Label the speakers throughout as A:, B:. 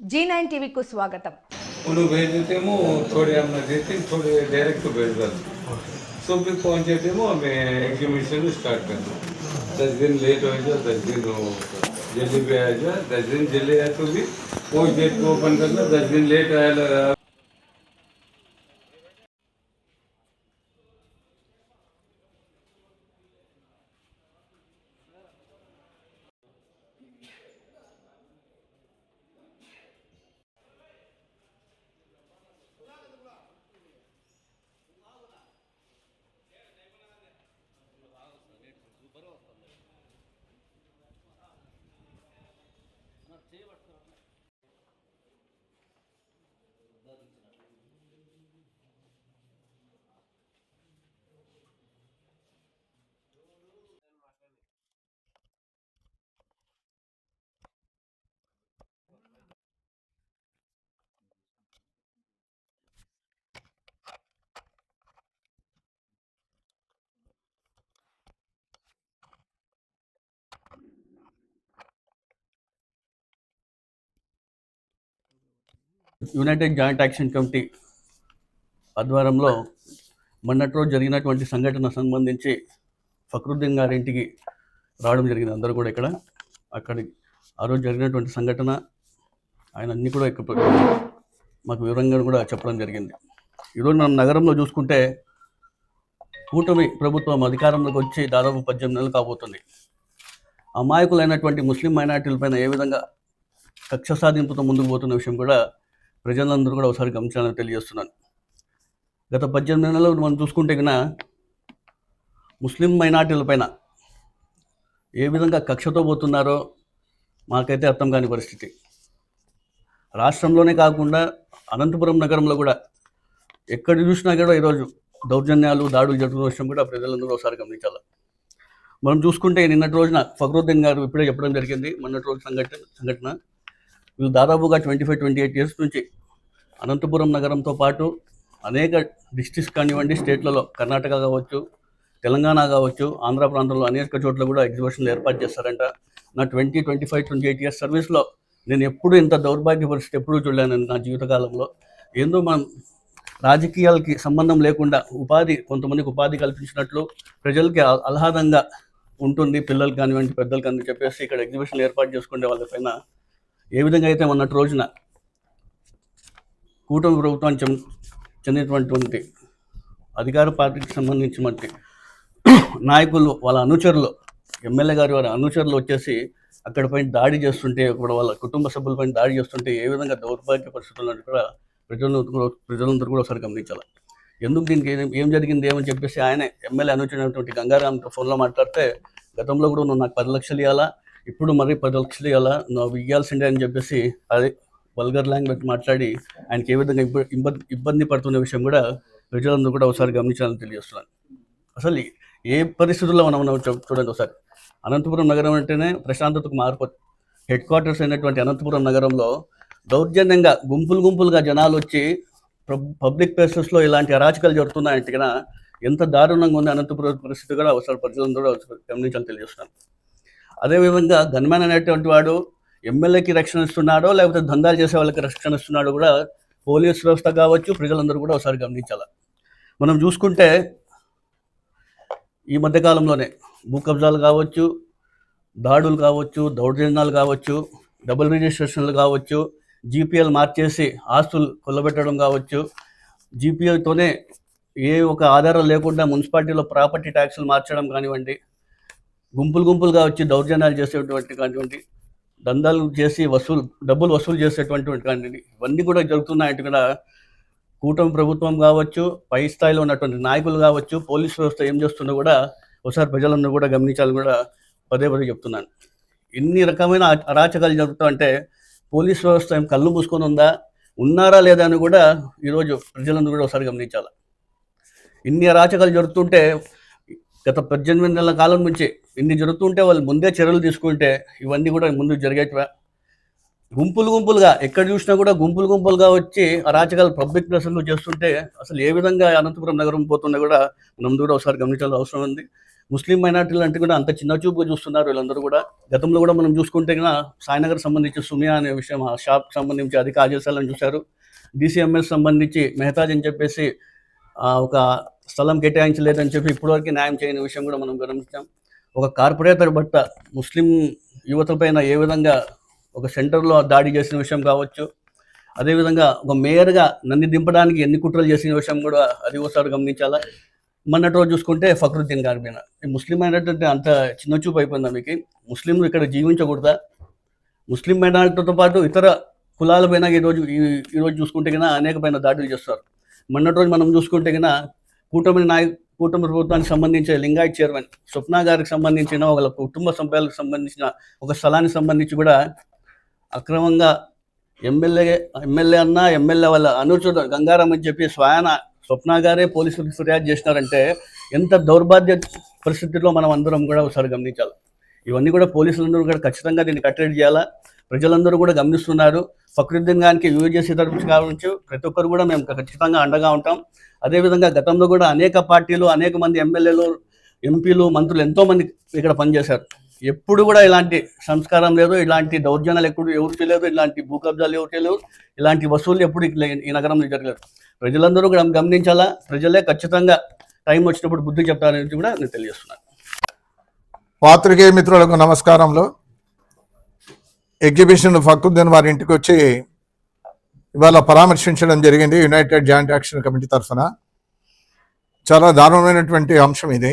A: जी nine TV को स्वागत
B: उन्होंने भेज देते हैं थोड़े हम देते थोड़े डायरेक्ट भेज देते सब भी पहुँच जाते वो हमें एग्जीबिशन स्टार्ट करना दस दिन लेट हो जाए दस दिन हो जल्दी भी आ जाए दस दिन जल्दी आए तो भी वो डेट को ओपन करना दस दिन लेट आया ಜೈ
C: యునైటెడ్ జాయింట్ యాక్షన్ కమిటీ ఆధ్వర్యంలో మొన్నటి రోజు జరిగినటువంటి సంఘటన సంబంధించి ఫక్రుద్దీన్ గారింటికి రావడం జరిగింది. అందరూ కూడా ఇక్కడ అక్కడి ఆ రోజు జరిగినటువంటి సంఘటన ఆయన అన్ని కూడా ఇక్కడ మాకు వివరంగా కూడా చెప్పడం జరిగింది. ఈరోజు మనం నగరంలో చూసుకుంటే కూటమి ప్రభుత్వం అధికారంలోకి వచ్చి దాదాపు పద్దెనిమిది నెలలు కాబోతుంది. అమాయకులైనటువంటి ముస్లిం మైనార్టీలపైన ఏ విధంగా కక్ష సాధింపుతో ముందుకు పోతున్న విషయం కూడా ప్రజలందరూ కూడా ఒకసారి గమనించాలని తెలియజేస్తున్నాను. గత పద్దెనిమిది నెలలు మనం చూసుకుంటే కన్నా ముస్లిం మైనార్టీల పైన ఏ విధంగా కక్షతో పోతున్నారో మాకైతే అర్థం కాని పరిస్థితి. రాష్ట్రంలోనే కాకుండా అనంతపురం నగరంలో కూడా ఎక్కడ చూసినా కూడా ఈరోజు దౌర్జన్యాలు దాడులు జరుగుతున్న విషయం కూడా ప్రజలందరూ ఒకసారి గమనించాలి. మనం చూసుకుంటే నిన్నటి రోజున ఫక్రుద్దీన్ గారు ఇప్పుడే చెప్పడం జరిగింది. మొన్నటి రోజు సంఘటన సంఘటన వీళ్ళు దాదాపుగా twenty five twenty eight years నుంచి అనంతపురం నగరంతో పాటు అనేక డిస్ట్రిక్ట్స్ కానివ్వండి స్టేట్లలో కర్ణాటక కావచ్చు తెలంగాణ కావచ్చు ఆంధ్ర ప్రాంతంలో అనేక చోట్ల కూడా ఎగ్జిబిషన్లు ఏర్పాటు చేస్తారంట. నా twenty twenty five twenty eight years సర్వీస్లో నేను ఎప్పుడు ఇంత దౌర్భాగ్య పరిస్థితి ఎప్పుడూ చూడలేను నా జీవితకాలంలో ఏందో మనం రాజకీయాలకి సంబంధం లేకుండా ఉపాధి కొంతమందికి ఉపాధి కల్పించినట్లు ప్రజలకి ఆహ్లాదంగా ఉంటుంది. పిల్లలు కానివ్వండి పెద్దలు కానివ్వండి చెప్పేసి ఇక్కడ ఎగ్జిబిషన్లు ఏర్పాటు చేసుకునే వాళ్ళపైన ఏ విధంగా అయితే మొన్నటి రోజున కూటమి ప్రభుత్వానికి చెందినటువంటి అధికార పార్టీకి సంబంధించినటువంటి నాయకులు వాళ్ళ అనుచరులు ఎమ్మెల్యే గారి వారి అనుచరులు వచ్చేసి అక్కడపైన దాడి చేస్తుంటే కూడా వాళ్ళ కుటుంబ సభ్యులపైన దాడి చేస్తుంటే ఏ విధంగా దౌర్భాగ్య పరిస్థితులను కూడా ప్రజలందరూ కూడా ప్రజలందరూ కూడా ఒకసారి గమనించాలి. ఎందుకు దీనికి ఏం ఏం జరిగింది ఏమని చెప్పేసి ఆయనే ఎమ్మెల్యే అనుచరినటువంటి గంగారాంతో ఫోన్లో మాట్లాడితే గతంలో కూడా నువ్వు నాకు పది లక్షలు ఇవ్వాలా ఇప్పుడు మరి పది లక్షలు ఇవ్వాలా నువ్వు ఇవ్వాల్సిందే అని చెప్పేసి అది వల్గర్ లాంగ్వేజ్ మాట్లాడి ఆయనకి ఏ విధంగా ఇబ్బంది ఇబ్బంది పడుతున్న విషయం కూడా ప్రజలందరూ కూడా ఒకసారి గమనించాలని తెలియజేస్తున్నాను. అసలు ఏ పరిస్థితుల్లో మనం ఉన్నామో చూడండి ఒకసారి. అనంతపురం నగరం అంటేనే ప్రశాంతతకు మార్పు. హెడ్ క్వార్టర్స్ అయినటువంటి అనంతపురం నగరంలో దౌర్జన్యంగా గుంపులు గుంపులుగా జనాలు వచ్చి పబ్లిక్ ప్లేసెస్లో ఇలాంటి అరాచకాలు జరుగుతున్నాయంటే కన్నా ఎంత దారుణంగా ఉంది అనంతపురం పరిస్థితి కూడా ఒకసారి ప్రజలందరూ కూడా గమనించాలని తెలియజేస్తున్నాను. అదేవిధంగా గన్మెన్ అనేటువంటి వాడు ఎమ్మెల్యేకి రక్షణ ఇస్తున్నాడో లేకపోతే దందాలు చేసే వాళ్ళకి రక్షణ ఇస్తున్నాడో కూడా పోలీస్ వ్యవస్థ కావచ్చు ప్రజలందరూ కూడా ఒకసారి గమనించాలి. మనం చూసుకుంటే ఈ మధ్యకాలంలోనే భూ కబ్జాలు కావచ్చు దాడులు కావచ్చు దౌర్జన్యాలు కావచ్చు డబుల్ రిజిస్ట్రేషన్లు కావచ్చు జీపీఎల్ మార్చేసి ఆస్తులు కొల్లబెట్టడం కావచ్చు జీపీఎల్తోనే ఏ ఒక ఆధారం లేకుండా మున్సిపాలిటీలో ప్రాపర్టీ ట్యాక్సులు మార్చడం కానివ్వండి గుంపులు గుంపులుగా వచ్చి దౌర్జన్యాలు చేసేటువంటి కానివ్వండి దందాలు చేసి వసూలు డబ్బులు వసూలు చేసేటువంటి కానివ్వండి ఇవన్నీ కూడా జరుగుతున్నాయంటే కూడా కూటమి ప్రభుత్వం కావచ్చు పై స్థాయిలో ఉన్నటువంటి నాయకులు కావచ్చు పోలీస్ వ్యవస్థ ఏం చేస్తుందో కూడా ఒకసారి ప్రజలను కూడా గమనించాలని కూడా పదే పదే చెప్తున్నాను. ఇన్ని రకమైన అరాచకాలు జరుగుతా అంటే పోలీస్ వ్యవస్థ ఏం కళ్ళు మూసుకొని ఉందా? ఉన్నారా లేదా అని కూడా ఈరోజు ప్రజలను కూడా ఒకసారి గమనించాలి. ఇన్ని అరాచకాలు జరుగుతుంటే గత పద్దెనిమిది నెలల కాలం నుంచి ఇన్ని జరుగుతుంటే వాళ్ళు ముందే చర్యలు తీసుకుంటే ఇవన్నీ కూడా ముందు జరిగేటివా. గుంపులు గుంపులుగా ఎక్కడ చూసినా కూడా గుంపులు గుంపులుగా వచ్చి అరాచకాలు పబ్లిక్ ప్లేసెస్లో చేస్తుంటే అసలు ఏ విధంగా అనంతపురం నగరం పోతున్నా కూడా మనం కూడా ఒకసారి గమనించాల్సిన అవసరం ఉంది. ముస్లిం మైనార్టీలు అంటే కూడా అంత చిన్న చూపుగా చూస్తున్నారు వీళ్ళందరూ కూడా. గతంలో కూడా మనం చూసుకుంటే కన్నా సాయినగర్ సంబంధించి సుమియా అనే విషయం ఆ షాప్ సంబంధించి అధిక ఆదేశాలను చూశారు. డిసిఎంఎస్ సంబంధించి మెహతాజ్ అని చెప్పేసి ఒక స్థలం కేటాయించలేదని చెప్పి ఇప్పటివరకు న్యాయం చేయని విషయం కూడా మనం గమనించాం. ఒక కార్పొరేటర్ బట్ట ముస్లిం యువతపైన ఏ విధంగా ఒక సెంటర్లో దాడి చేసిన విషయం కావచ్చు అదేవిధంగా ఒక మేయర్గా నన్ను దింపడానికి ఎన్ని కుట్రలు చేసిన విషయం కూడా అది ఒకసారి గమనించాలా? మొన్నటి రోజు చూసుకుంటే ఫక్రుద్దీన్ గారి మీద. ఈ ముస్లిం అయినటువంటి అంత చిన్న చూపు అయిపోయిందా మీకు? ముస్లింలు ఇక్కడ జీవించకూడదా? ముస్లిం మైనారిటీతో పాటు ఇతర కులాల పైన ఈరోజు ఈ- ఈరోజు చూసుకుంటే కన్నా అనేకమైన దాడులు చేస్తారు. మొన్నటి రోజు మనం చూసుకుంటే కన్నా కూటమి నాయ కూటమి ప్రభుత్వానికి సంబంధించిన లింగాయత్ చైర్మన్ స్వప్న గారికి సంబంధించిన వాళ్ళ కుటుంబ సభ్యులకు సంబంధించిన ఒక స్థలానికి సంబంధించి కూడా అక్రమంగా ఎమ్మెల్యే ఎమ్మెల్యే అన్న ఎమ్మెల్యే వాళ్ళ అనుచరుడు గంగారాం అని చెప్పి స్వయాన స్వప్న గారే పోలీసులకు ఫిర్యాదు చేసినారంటే ఎంత దౌర్భాగ్య పరిస్థితుల్లో మనం అందరం కూడా ఒకసారి గమనించాలి. ఇవన్నీ కూడా పోలీసులందరూ కూడా ఖచ్చితంగా దీన్ని కట్టడి చేయాలా? ప్రజలందరూ కూడా గమనిస్తున్నారు. ఫక్రుద్దీన్ గారికి యూజేసీ తరఫు కావచ్చు ప్రతి ఒక్కరు కూడా మేము ఖచ్చితంగా అండగా ఉంటాం. అదేవిధంగా గతంలో కూడా అనేక పార్టీలు అనేక మంది ఎమ్మెల్యేలు ఎంపీలు మంత్రులు ఎంతో మంది ఇక్కడ పనిచేశారు. ఎప్పుడు కూడా ఇలాంటి సంస్కారం లేదు ఇలాంటి దౌర్జన్యాలు ఎప్పుడు ఎవరు చేయలేదు ఇలాంటి భూ కబ్జాలు ఎవరు చేయలేదు ఇలాంటి వసూలు ఎప్పుడు ఈ నగరంలో జరగలేదు. ప్రజలందరూ కూడా గమనించాలా? ప్రజలే ఖచ్చితంగా టైం వచ్చినప్పుడు బుద్ధి చెప్తారని కూడా నేను తెలియజేస్తున్నాను.
A: పాత్రికేయ మిత్రులకు నమస్కారంలో ఎగ్జిబిషన్ ఫక్రుద్దీన్ వారి ఇంటికి వచ్చి ఇవాళ పరామర్శించడం జరిగింది యునైటెడ్ జాయింట్ యాక్షన్ కమిటీ తరఫున. చాలా దారుణమైనటువంటి అంశం ఇది.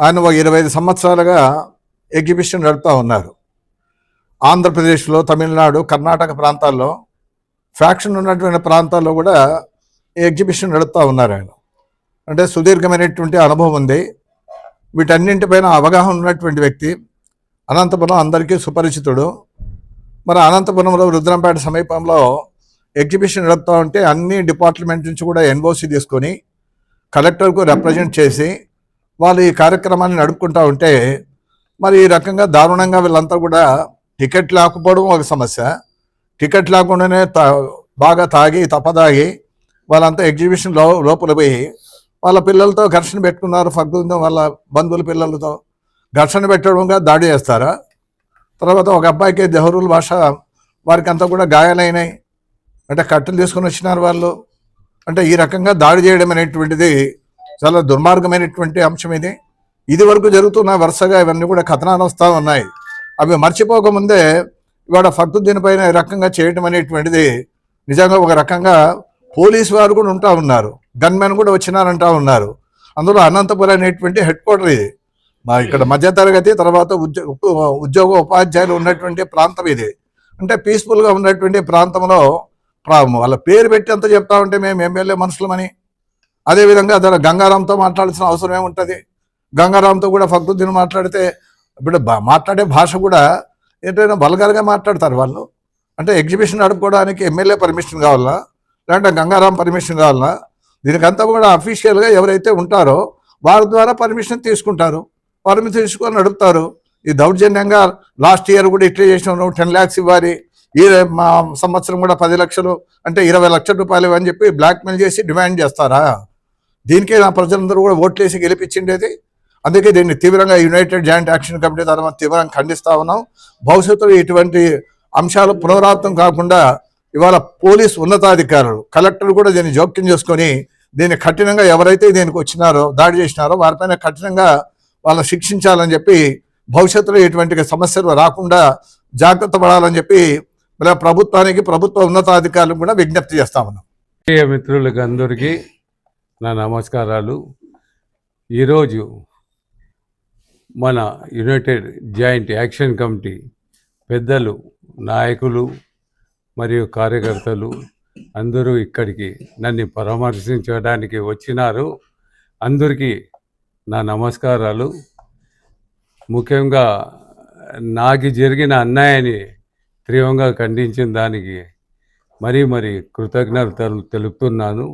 A: ఆయన ఒక ఇరవై ఐదు సంవత్సరాలుగా ఎగ్జిబిషన్ నడుపుతూ ఉన్నారు. ఆంధ్రప్రదేశ్లో తమిళనాడు కర్ణాటక ప్రాంతాల్లో ఫ్యాక్షన్ ఉన్నటువంటి ప్రాంతాల్లో కూడా ఈ ఎగ్జిబిషన్ నడుపుతూ ఉన్నారు ఆయన. అంటే సుదీర్ఘమైనటువంటి అనుభవం ఉంది. వీటన్నింటిపైన అవగాహన ఉన్నటువంటి వ్యక్తి. అనంతపురం అందరికీ సుపరిచితుడు. మరి అనంతపురంలో రుద్రంపేట సమీపంలో ఎగ్జిబిషన్ నడుపుతూ ఉంటే అన్ని డిపార్ట్మెంట్ నుంచి కూడా ఎన్ఓసి తీసుకొని కలెక్టర్కు రిప్రజెంట్ చేసి వాళ్ళు ఈ కార్యక్రమాన్ని నడుపుకుంటూ ఉంటే మరి ఈ రకంగా దారుణంగా వీళ్ళంతా కూడా టికెట్ లేకపోవడం ఒక సమస్య. టికెట్ లేకుండానే తా బాగా తాగి తప్పదాగి వాళ్ళంతా ఎగ్జిబిషన్లో లోపల పోయి వాళ్ళ పిల్లలతో ఘర్షణ పెట్టుకున్నారు ఫగ్గుందో వాళ్ళ బంధువుల పిల్లలతో. ఘర్షణ పెట్టడంగా దాడి చేస్తారా? తర్వాత ఒక అబ్బాయికి దెహరూల్ భాష వారికి అంతా కూడా గాయాలైనాయి. అంటే కట్టెలు తీసుకొని వచ్చినారు వాళ్ళు. అంటే ఈ రకంగా దాడి చేయడం అనేటువంటిది చాలా దుర్మార్గమైనటువంటి అంశం ఇది. ఇది వరకు జరుగుతున్న వరుసగా ఇవన్నీ కూడా కథనాలు వస్తూ ఉన్నాయి. అవి మర్చిపోకముందే ఇవాళ ఫక్రుద్దీన్ పైన ఈ రకంగా చేయటం అనేటువంటిది నిజంగా ఒక రకంగా పోలీసు వారు కూడా ఉంటా ఉన్నారు. గన్మెన్ కూడా వచ్చినారంటా ఉన్నారు. అందులో అనంతపురం అనేటువంటి హెడ్ క్వార్టర్ ఇది. మా ఇక్కడ మధ్యతరగతి తర్వాత ఉద్యోగ ఉద్యోగ ఉపాధ్యాయులు ఉన్నటువంటి ప్రాంతం ఇది. అంటే పీస్ఫుల్గా ఉన్నటువంటి ప్రాంతంలో ప్రా- వాళ్ళ పేరు పెట్టి అంత చెప్తా ఉంటే మేము ఎమ్మెల్యే మనుషులమని. అదేవిధంగా అతను గంగారాంతో మాట్లాడాల్సిన అవసరం ఏముంటుంది గంగారాంతో కూడా ఫక్రుద్దీన్ మాట్లాడితే ఇప్పుడు బా- మాట్లాడే భాష కూడా ఏంటైనా బలగాలుగా మాట్లాడతారు వాళ్ళు. అంటే ఎగ్జిబిషన్ నడుపుకోవడానికి ఎమ్మెల్యే పర్మిషన్ కావాలా? లేదంటే గంగారాం పర్మిషన్ కావాలా? దీనికంతా కూడా అఫీషియల్గా ఎవరైతే ఉంటారో వారి ద్వారా పర్మిషన్ తీసుకుంటారు. పర్మిషన్ తీసుకొని నడుపుతారు. ఈ దౌర్జన్యంగా లాస్ట్ ఇయర్ కూడా ఇట్లా చేసిన టెన్ ల్యాక్స్ ఇవ్వాలి. ఈ మా సంవత్సరం కూడా పది లక్షలు అంటే ఇరవై లక్షల రూపాయలు అని చెప్పి బ్లాక్మెయిల్ చేసి డిమాండ్ చేస్తారా? దీనికే నా ప్రజలందరూ కూడా ఓట్లేసి గెలిపించిండేది. అందుకే దీన్ని తీవ్రంగా యునైటెడ్ జాయింట్ యాక్షన్ కమిటీ ద్వారా తీవ్రంగా ఖండిస్తా ఉన్నాం. భవిష్యత్తులో ఇటువంటి అంశాలు పునరావృతం కాకుండా ఇవాళ పోలీస్ ఉన్నతాధికారులు కలెక్టర్ కూడా దీన్ని జోక్యం చేసుకొని దీన్ని కఠినంగా ఎవరైతే దీనికి వచ్చినారో దాడి చేసినారో వారిపైన కఠినంగా వాళ్ళని శిక్షించాలని చెప్పి భవిష్యత్తులో ఎటువంటి సమస్యలు రాకుండా జాగ్రత్త పడాలని చెప్పి ఇలా ప్రభుత్వానికి ప్రభుత్వ ఉన్నతాధికారులకు కూడా విజ్ఞప్తి చేస్తా ఉన్నాం.
D: మిత్రులకు అందరికీ నా నమస్కారాలు. ఈరోజు మన యునైటెడ్ జాయింట్ యాక్షన్ కమిటీ పెద్దలు నాయకులు మరియు కార్యకర్తలు అందరూ ఇక్కడికి నన్ను పరామర్శించడానికి వచ్చినారు. అందరికీ నా నమస్కారాలు. ముఖ్యంగా నాకు జరిగిన అన్యాయాన్ని తీవ్రంగా ఖండించిన దానికి మరీ మరి కృతజ్ఞతలు తెలుపుతున్నాను.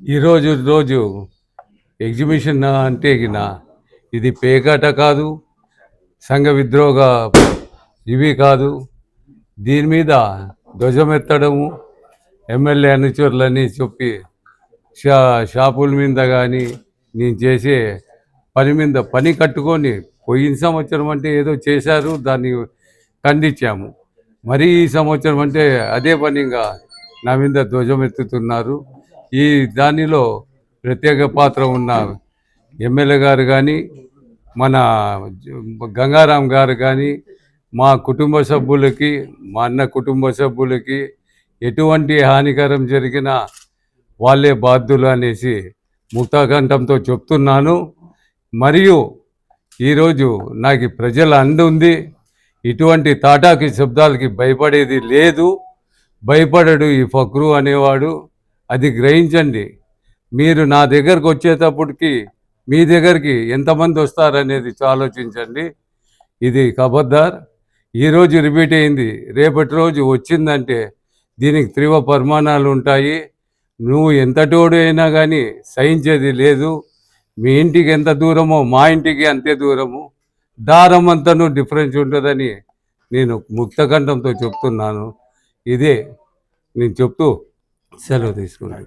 D: ఈరోజు రోజు ఎగ్జిబిషన్ అంటే ఇది పేకాట కాదు సంఘ విద్రోహ ఇవి కాదు. దీని మీద ధ్వజమెత్తడము ఎమ్మెల్యే అనుచరులని చెప్పి షా షాపుల మీద కానీ నేను చేసే పని మీద పని కట్టుకొని పోయిన సంవత్సరం అంటే ఏదో చేశారు దాన్ని ఖండించాము మరి ఈ సంవత్సరం అంటే అదే పనిగా నా మీద ధ్వజం ఎత్తుతున్నారు. ఈ దానిలో ప్రత్యేక పాత్ర ఉన్న ఎమ్మెల్యే గారు కానీ మన గంగారాం గారు కానీ మా కుటుంబ సభ్యులకి మా అన్న కుటుంబ సభ్యులకి ఎటువంటి హానికరం జరిగినా వాళ్ళే బాధ్యులు అనేసి ముక్తాకంఠంతో చెప్తున్నాను. మరియు ఈరోజు నాకు ప్రజల అండ ఉంది. ఇటువంటి తాటాకి శబ్దాలకి భయపడేది లేదు. భయపడడు ఈ ఫక్రు అనేవాడు. అది గ్రహించండి. మీరు నా దగ్గరకు వచ్చేటప్పటికి మీ దగ్గరికి ఎంతమంది వస్తారనేది ఆలోచించండి. ఇది కబద్దార్ ఈరోజు రిపీట్ అయింది. రేపటి రోజు వచ్చిందంటే దీనికి తీవ్ర పరిమాణాలు ఉంటాయి. నువ్వు ఎంతటోడు అయినా కానీ సహించేది లేదు. మీ ఇంటికి ఎంత దూరమో మా ఇంటికి అంతే దూరము. దారం అంతను డిఫరెన్స్ ఉంటుందని నేను ముక్తకంఠంతో చెప్తున్నాను. ఇదే నేను చెప్తూ సెలవు తీసుకున్నాను.